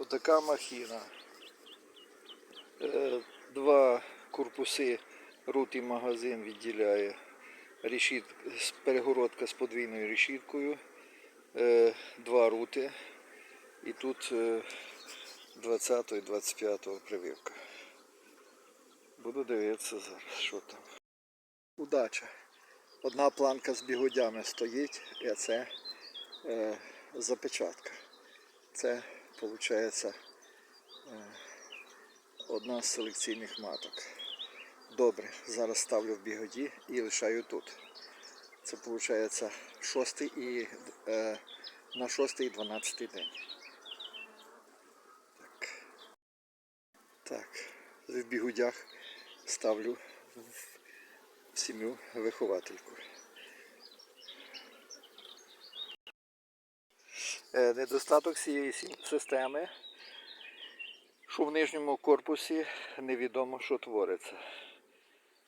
Отака махіна. Е, Два корпуси рут і магазин відділяє решіт, з- перегородка з подвійною решіткою. Е, Два рути. І тут е, 20 і 25 прививка. Буду дивитися зараз, що там. Удача. Одна планка з бігудями стоїть, і це е, запечатка. Це виходить е, одна з селекційних маток. Добре, зараз ставлю в бігоді і лишаю тут. Це виходить шостий і е, на шостий і дванадцятий день. Так. так, в бігудях ставлю в сім'ю виховательку. Недостаток цієї системи, що в нижньому корпусі невідомо, що твориться.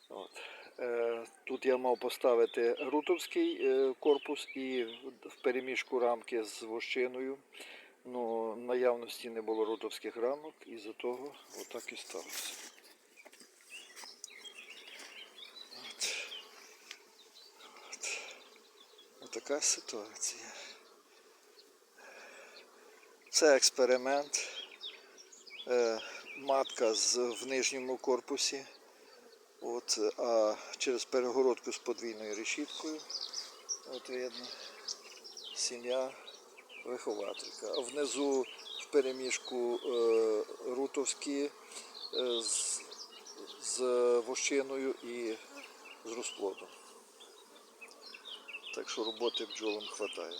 От. Е, Тут я мав поставити рутовський е, корпус і в переміжку рамки з вощиною. Ну, наявності не було рутовських рамок, і за того отак і сталося. От. От. Отака ситуація. Це експеримент. Е, матка в нижньому корпусі. От, а через перегородку з подвійною решіткою. От видно. Сім'я вихователька. Внизу в переміжку е, рутовські е, з, з вощиною і з розплодом. Так що роботи бджолам вистачає.